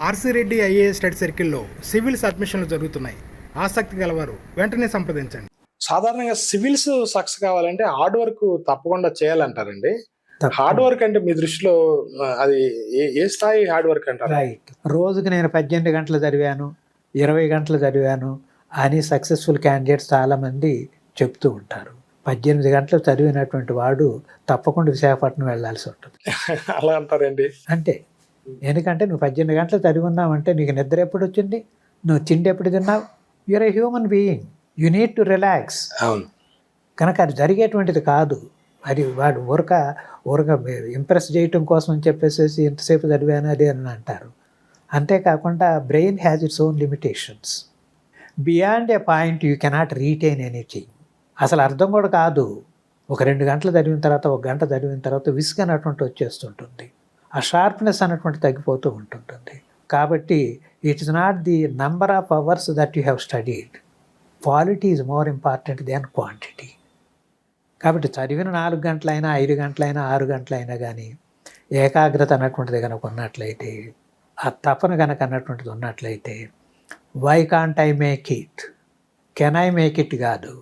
RC Reddy IAS study సర్కిల్లో civils అడ్మిషన్లు జరుగుతున్నాయి. ఆసక్తి గలవారు వెంటనే సంప్రదించండి. సాధారణంగా సివిల్స్ సక్సెస్ కావాలంటే హార్డ్ వర్క్ తప్పకుండా చేయాలంటారండి. హార్డ్ వర్క్ అంటే మీ దృష్టిలో అది ఏ- స్థాయి హార్డ్ వర్క్ అంటారు? రైట్. రోజుకి నేను పద్దెనిమిది గంటలు చదివాను ఇరవై గంటలు చదివాను అని సక్సెస్ఫుల్ క్యాండిడేట్స్ చాలామంది చెప్తూ ఉంటారు. పద్దెనిమిది గంటలు చదివినటువంటి వాడు తప్పకుండా విశాఖపట్నం వెళ్ళాల్సి ఉంటుంది. అలా అంటారండి. అంతే ఎందుకంటే నువ్వు పద్దెనిమిది గంటలు చదివి ఉన్నావంటే నీకు నిద్ర ఎప్పుడు వచ్చింది? నువ్వు తిండి ఎప్పుడు తిన్నావు? You're a human being you need to relax అవును. కనుక అది జరిగేటువంటిది కాదు. అది వాడు ఊరక ఊరక ఇంప్రెస్ చేయటం కోసం అని చెప్పేసి ఎంతసేపు చదివాను అది అని అంటారు. అంతేకాకుండా brain has its own limitations beyond a point you cannot retain anything అసలు అర్థం కూడా కాదు. ఒక రెండు గంటలు చదివిన తర్వాత ఒక గంట చదివిన తర్వాత విసుగు అన్నటువంటి వచ్చేస్తుంటుంది. ఆ షార్ప్నెస్ అన్నటువంటి తగ్గిపోతూ ఉంటుంటుంది. కాబట్టి it is not the number of hours that you have studied quality is more important than quantity కాబట్టి చదివిన నాలుగు గంటలైనా ఐదు గంటలైనా ఆరు గంటలైనా కానీ ఏకాగ్రత అన్నటువంటిది కనుక ఉన్నట్లయితే ఆ తపన కనుక అన్నటువంటిది ఉన్నట్లయితే why can't I make it can I make it కాదు.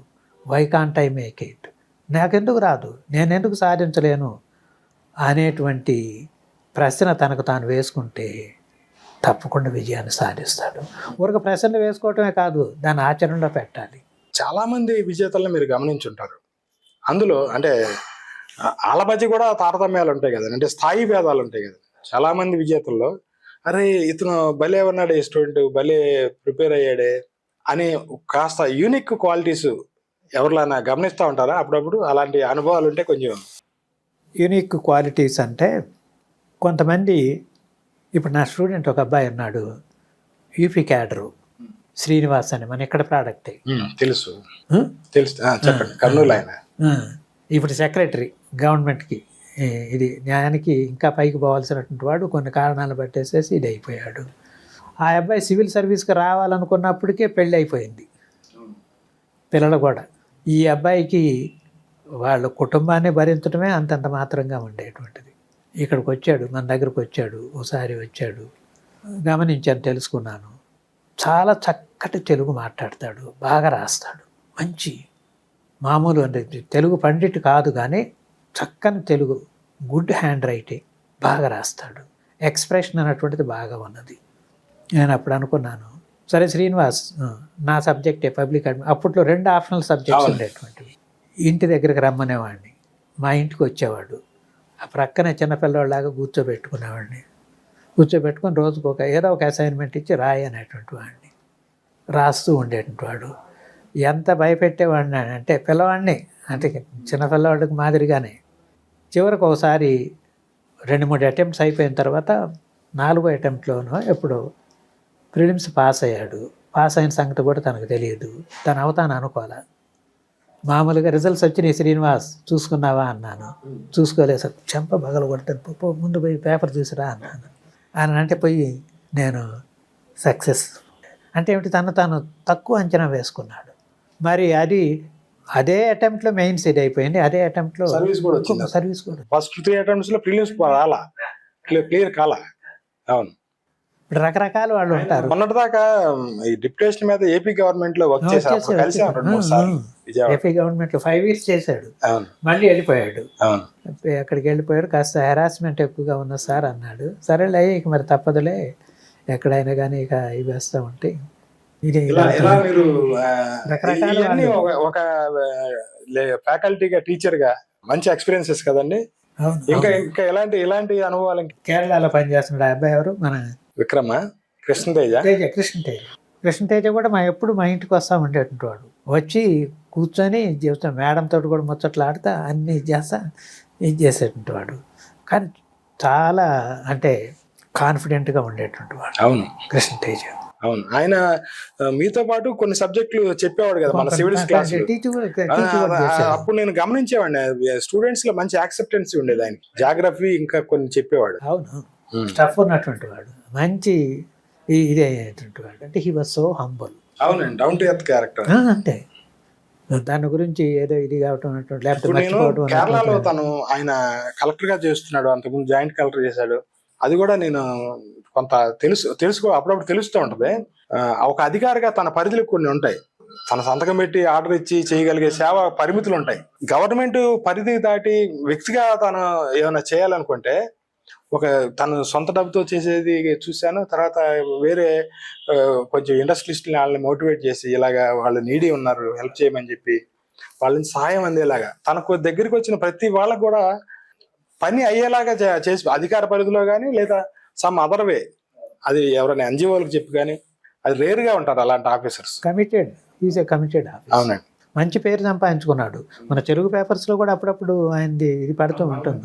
Why can't I make it నాకెందుకు రాదు? నేను ఎందుకు సాధించలేను? అనేటువంటి ప్రశ్న తనకు తాను వేసుకుంటే తప్పకుండా విజయాన్ని సాధిస్తాడు. ఊరికి ప్రశ్నలు వేసుకోవటమే కాదు దాన్ని ఆచరణలో పెట్టాలి. చాలా మంది విజేతలను మీరు గమనించుంటారు. అందులో అంటే ఆ, వాళ్ళ మధ్య కూడా తారతమ్యాలు ఉంటాయి కదా అంటే స్థాయి భేదాలు ఉంటాయి కదా. చాలా మంది విజేతల్లో అరే ఇతను భలే ఉన్నాడే స్టూడెంట్ భలే ప్రిపేర్ అయ్యాడే అని కాస్త యూనిక్ క్వాలిటీస్ ఎవరిలానా గమనిస్తూ ఉంటారా? అప్పుడప్పుడు అలాంటి అనుభవాలు ఉంటే కొంచెం యూనిక్ క్వాలిటీస్ అంటే కొంతమంది ఇప్పుడు నా స్టూడెంట్ ఒక అబ్బాయి ఉన్నాడు యూపీ క్యాడరు శ్రీనివాస్ అని మన ఇక్కడ ప్రోడక్ట్. తెలుసు. తెలుసు. చెప్పండి. కర్నూలు ఆయన. ఇప్పుడు సెక్రటరీ గవర్నమెంట్కి ఇది న్యాయానికి ఇంకా పైకి పోవాల్సినటువంటి వాడు కొన్ని కారణాలు పట్టేసేసి ఇది అయిపోయాడు. ఆ అబ్బాయి సివిల్ సర్వీస్కి రావాలనుకున్నప్పటికే పెళ్ళి అయిపోయింది. పిల్లలు కూడా ఈ అబ్బాయికి వాళ్ళ కుటుంబాన్ని భరించడమే అంతంత మాత్రంగా ఉండేటువంటిది. ఇక్కడికి వచ్చాడు మన దగ్గరకు వచ్చాడు ఓసారి వచ్చాడు. గమనించాను తెలుసుకున్నాను. చాలా చక్కటి తెలుగు మాట్లాడతాడు బాగా రాస్తాడు. మంచి మామూలు అంటే తెలుగు పండిట్ కాదు కానీ చక్కని తెలుగు గుడ్ హ్యాండ్ రైటింగ్ బాగా రాస్తాడు. ఎక్స్ప్రెషన్ అన్నటువంటిది బాగా ఉన్నది. నేను అప్పుడు అనుకున్నాను సరే శ్రీనివాస్ నా సబ్జెక్టే పబ్లిక్ అడ్మి అప్పట్లో రెండు ఆప్షనల్ సబ్జెక్ట్స్. ఉండేటువంటివి. ఇంటి దగ్గరికి రమ్మనేవాడిని మా ఇంటికి వచ్చేవాడు. ప్రక్కనే చిన్నపిల్లవాళ్ళలాగా కూర్చోబెట్టుకునేవాడిని కూర్చోబెట్టుకొని రోజుకు ఒక ఏదో ఒక అసైన్మెంట్ ఇచ్చి రాయి అనేటువంటి వాడిని. రాస్తూ ఉండేటువంటి వాడు. ఎంత భయపెట్టేవాడిని అంటే పిల్లవాడిని అంటే చిన్న పిల్లవాడికి మాదిరిగానే. చివరికి ఒకసారి రెండు మూడు అటెంప్ట్స్ అయిపోయిన తర్వాత నాలుగో అటెంప్ట్లోనో ఎప్పుడో ప్రిలిమ్స్ పాస్ అయ్యాడు. పాస్ అయిన సంగతి కూడా తనకు తెలియదు. తను అవుతాను అనుకోవాలి? మామూలుగా రిజల్ట్స్ వచ్చినాయి శ్రీనివాస్. చూసుకున్నావా? అన్నాను. చూసుకోలేదు. సార్ చెంప బగలు కొడతాను ముందు పోయి పేపర్ చూసిరా? అన్నాను. ఆయన అంటే పోయి నేను సక్సెస్ అంటే ఏమిటి? తను తాను తక్కువ అంచనా వేసుకున్నాడు. మరి అది అదే అటెంప్ట్లో మెయిన్స్ ఇది అయిపోయింది. అదే అటెంప్ట్లో సర్వీస్ కూడా సర్వీస్ కూడా ఫస్ట్ త్రీ అటెంప్ట్స్లో ప్రిలిమ్స్ రాలా క్లియర్ కాలా? అవును. ఇప్పుడు రకరకాల వాళ్ళు ఉంటారు. మొన్నటిదాకా ఈ డిప్యుటేషన్ మీద ఏపీ గవర్నమెంట్లో వర్క్ చేశారు. అప్పుడు కలిసాం రెండు మూడు సార్లు విజయవాడ. ఏపీ గవర్నమెంట్లో ఫైవ్ ఇయర్స్ చేశాడు. మళ్ళీ వెళ్ళిపోయాడు. అక్కడికి వెళ్ళిపోయాడు. కాస్త హెరాస్మెంట్ ఎక్కువగా ఉన్న సార్ అన్నాడు. సరేలే ఇక మరి తప్పదులే. ఎక్కడైనా కానీ ఇక ఇవి వేస్తూ ఉంటే ఇది రకరకాల. ఒక ఫ్యాకల్టీగా టీచర్గా మంచి ఎక్స్పీరియన్సెస్ కదండి. ఇంకా. ఇంకా ఎలాంటి ఇలాంటి అనుభవాలు కేరళలో పనిచేస్తున్నాడు ఆ అబ్బాయి ఎవరు? మన విక్రమ కృష్ణతేజ తేజ? కృష్ణతేజ కృష్ణతేజ కూడా మా ఎప్పుడు మా ఇంటికి వస్తూ ఉండేటువంటి వాడు. వచ్చి కూర్చొని జీవితం మేడం తోటి కూడా ముచ్చట్లాడుతా అన్నీ ఇది చేస్తా ఇది చేసేటువంటి వాడు. కానీ చాలా అంటే కాన్ఫిడెంట్గా ఉండేటువంటి వాడు. అవును. కృష్ణతేజ అవును. ఆయన మీతో పాటు కొన్ని సబ్జెక్టులు చెప్పేవాడు కదా మన సివిల్స్ క్లాస్ అప్పుడు నేను గమనించేవాడిని. స్టూడెంట్స్లో మంచి యాక్సెప్టెన్సీ ఉండేది ఆయన జాగ్రఫీ ఇంకా కొన్ని చెప్పేవాడు. అవును. స్టఫ్ ఉన్నటువంటి వాడు మంచి ఇదే అయినటువంటి వాడు. అంటే హీ వాజ్ సో హంబుల్ అవునండి డౌన్ టు ఎర్త్ క్యారెక్టర్ అంతే. దాని గురించి ఏదో ఇది కావటం లేకపోతే కేరళలో తను ఆయన కలెక్టర్గా చేస్తున్నాడు అంతకుముందు జాయింట్ కలెక్టర్ చేశాడు. అది కూడా నేను కొంత తెలుసు తెలుసుకో అప్పుడప్పుడు తెలుస్తూ ఉంటది. ఒక అధికారిగా తన పరిధులు కొన్ని ఉంటాయి. తన సంతకం పెట్టి ఆర్డర్ ఇచ్చి చేయగలిగే సేవ పరిమితులు ఉంటాయి. గవర్నమెంట్ పరిధి దాటి వ్యక్తిగా తను ఏమైనా చేయాలనుకుంటే ఒక తను సొంత డబ్బుతో చేసేది చూశాను. తర్వాత వేరే కొంచెం ఇండస్ట్రియలిస్ట్ని వాళ్ళని మోటివేట్ చేసి ఇలాగా వాళ్ళు నీడీ ఉన్నారు హెల్ప్ చేయమని చెప్పి వాళ్ళని సహాయం అందేలాగా. తనకు దగ్గరికి వచ్చిన ప్రతి వాళ్ళకు కూడా పని అయ్యేలాగా చేసి అధికార పరిధిలో కానీ లేదా సమ్ అదర్ వే అది ఎవరైనా ఎన్జిఓలకు చెప్పి కానీ అది రేర్గా ఉంటారు అలాంటి officers. Committed is a committed అవునండి. మంచి పేరు సంపాదించుకున్నాడు. మన తెలుగు పేపర్స్లో కూడా అప్పుడప్పుడు ఆయనది ఇది పడుతూ ఉంటుంది.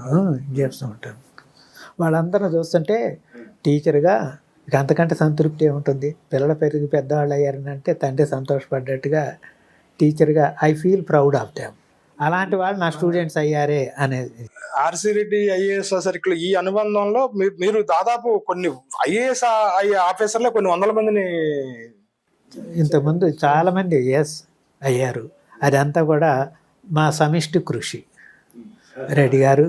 చేస్తూ ఉంటాను వాళ్ళందరూ చూస్తుంటే టీచర్గా ఇక అంతకంటే సంతృప్తి ఉంటుంది పిల్లల పెరిగి పెద్దవాళ్ళు అయ్యారని అంటే తండ్రి సంతోషపడ్డట్టుగా టీచర్గా I feel proud of them. అలాంటి వాళ్ళు నా స్టూడెంట్స్ అయ్యారే అనేది. ఆర్సి రెడ్డి ఐఏఎస్ సర్కిల్ ఈ అనుబంధంలో మీరు దాదాపు కొన్ని ఐఏఎస్ ఆఫీసర్లే కొన్ని వందల మందిని ఇంతకుముందు చాలామంది ఎస్ అయ్యారు. అదంతా కూడా మా సమిష్టి కృషి. రెడ్డి గారు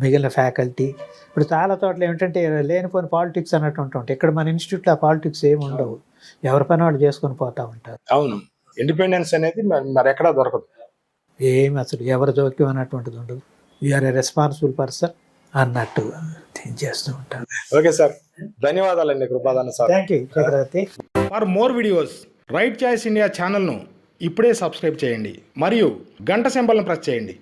మిగిలిన ఫ్యాకల్టీ ఇప్పుడు చాలా చోట్ల ఏమిటంటే లేనిపోని పాలిటిక్స్ అన్నట్టు ఉంటుంటాయి. ఇక్కడ మన ఇన్స్టిట్యూట్లో ఆ పాలిటిక్స్ ఏమి ఉండవు. ఎవరి పని వాళ్ళు చేసుకొని పోతూ ఉంటారు. అవును. ఇండిపెండెన్స్ అనేది మరి మరి ఎక్కడా దొరకదు. ఏమి అసలు ఎవరి జోక్యం అన్నటువంటిది ఉండదు. యూఆర్ ఏ రెస్పాన్సిబుల్ పర్సన్ అన్నట్టు చేస్తూ ఉంటారు. Okay sir. ధన్యవాదాలండి Kripadana sir. Thank you Chakravarthy for more videos right choice India ఛానల్ను ఇప్పుడే సబ్స్క్రైబ్ చేయండి. మరియు గంట సింబల్ను ప్రెస్ చేయండి.